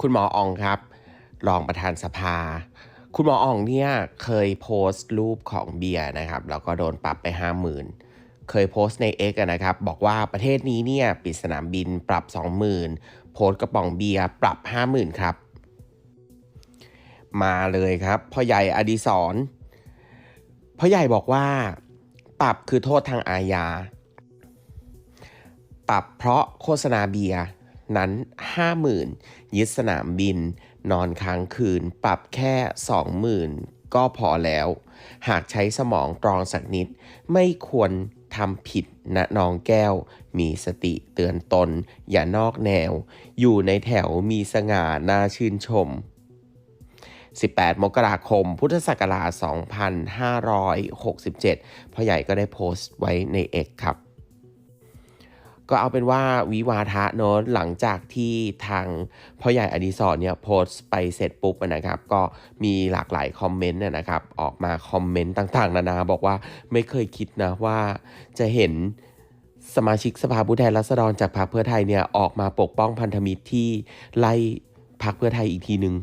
คุณหมออองครับ รองประธานสภา คุณหมออองเนี่ยเคยโพสต์รูปของเบียร์นะครับ แล้วก็โดนปรับไป50,000เคยโพสต์ใน X อะนะครับ บอกว่าประเทศนี้เนี่ยปิดสนามบินปรับ 20,000 โพสต์กระป๋องเบียร์ปรับ 50,000 ครับ มาเลยครับพ่อใหญ่อดีศรพ่อใหญ่บอกว่า ปรับคือโทษทางอาญา ปรับเพราะโฆษณาเบียร์ นั้น 50,000 ยึดสนามบิน นอนค้างคืน ปรับแค่ 20,000 ก็พอแล้ว หากใช้สมองตรองสักนิด ไม่ควรทำผิดนะน้องแก้ว มีสติเตือนตน อย่านอกแนว อยู่ในแถวมีสง่าน่าชื่นชม 18 มกราคม พุทธศักราช 2567 พ่อใหญ่ก็ได้โพสต์ไว้ใน X ครับ ก็เอาเป็นว่าวิวาทะเนอะหลังจากที่ทางพ่อใหญ่อดีศรเนี่ยโพสต์ไปเสร็จปุ๊บนะครับ ก็มีหลากหลายคอมเมนต์นะครับออกมาคอมเมนต์ต่างๆ นานาบอกว่าไม่เคยคิดนะว่าจะเห็นสมาชิกสภาผู้แทนราษฎรจากพรรคเพื่อไทยเนี่ยออกมาปกป้องพันธมิตรที่ไล่พรรคเพื่อไทยอีกทีหนึ่ง